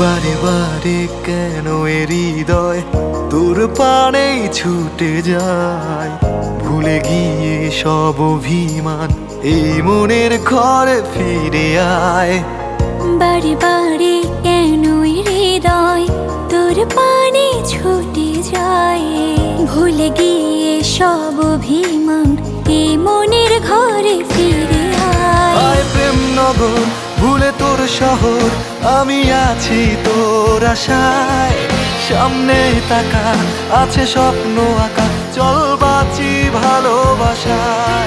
বারে বারে কেন এ হৃদয়? তোর পানেই ছুটে যায়। ভুলে গিয়ে সব অভিমান এই মনের ঘরে ফিরে আয়। বারে বারে কেন এ হৃদয়? তোর পানে ছুটে যায়। ভুলে গিয়ে সব অভিমান এ মনের ঘরে ফিরে আয় প্রেম নগর শহর আমি আছি তোর আশায়। সামনে তাকা আছে স্বপ্ন আঁকা চল বাঁচি ভালোবাসায়।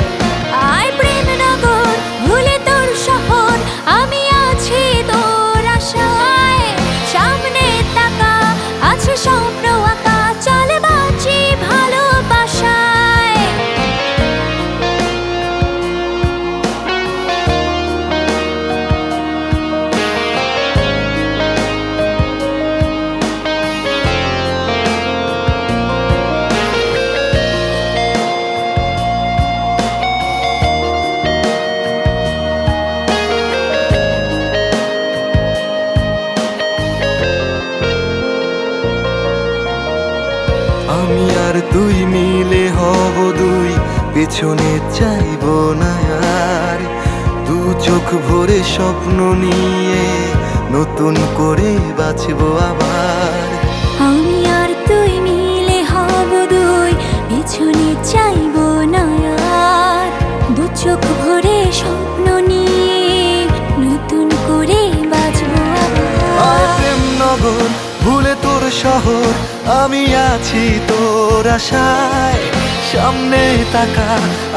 তুই মিলে হব দুই পেছনে চাইব না আর। দু চোখ ভরে স্বপ্ন নিয়ে নতুন করে বাঁচবো আবার। আমি আর তুই মিলে হব দুই পিছনে চাইব না আর। দু চোখ ভরে স্বপ্ন নিয়ে নতুন করে বাঁচবো আবার। প্রেম নগর ভুলে তোর শহর আমি আছি তোর আশায় সামনে তাকা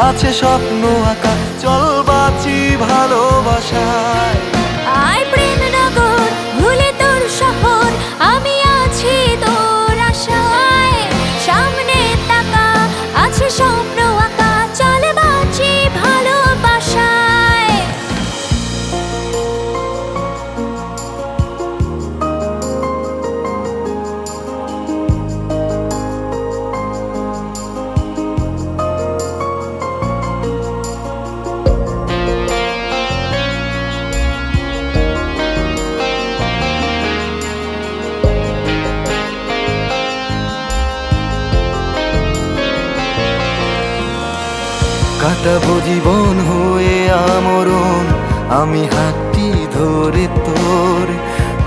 আছে স্বপ্ন আঁকা চল বাঁচি ভালোবাসায়। কাটাবো জীবন হয়ে আমরণ আমি হাতটি ধরে তোর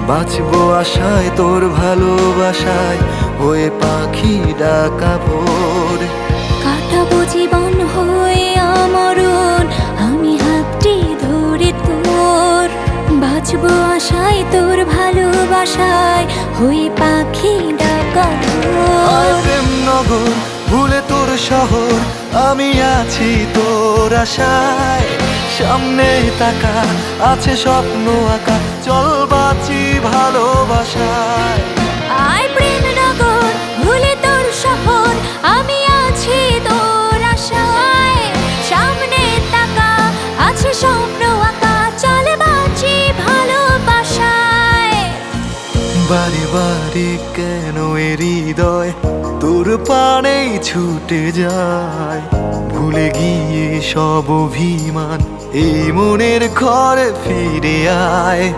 বাঁচবো আশায় তোর ভালোবাসায় হয়ে পাখি ডাকা ভোর কাটাবো জীবন হয়ে আমরণ আমি হাতটি ধরে তোর বাঁচবো আশায় তোর ভালোবাসায় হয়ে পাখি ডাকা। প্রেম নগর ভুলে তোর শহর, আমি আছি তোর আশায়। সামনে তাকা, আছে স্বপ্ন আঁকা, চল বাঁচি ভালোবাসায় বারে কেন এ হৃদয়? তোর পানেই ছুটে যায়। ভুলে গিয়ে সব অভিমান এই মনের ঘরে ফিরে আয়।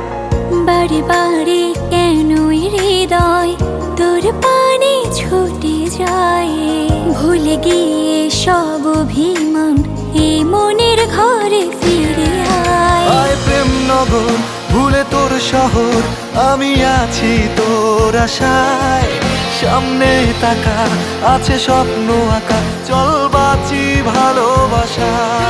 বাড়ি বাড়ি কেন হৃদয়? তোর পানে ছুটে যায়। ভুলে গিয়ে সব অভিমান এ মনের ঘরে ফিরে আয়। আয় প্রেম নগর ভুলে তোর শহর, আমি আছি তোর আশায়। সামনে তাকা, আছে স্বপ্ন আঁকা, চল বাঁচি ভালোবাসায়।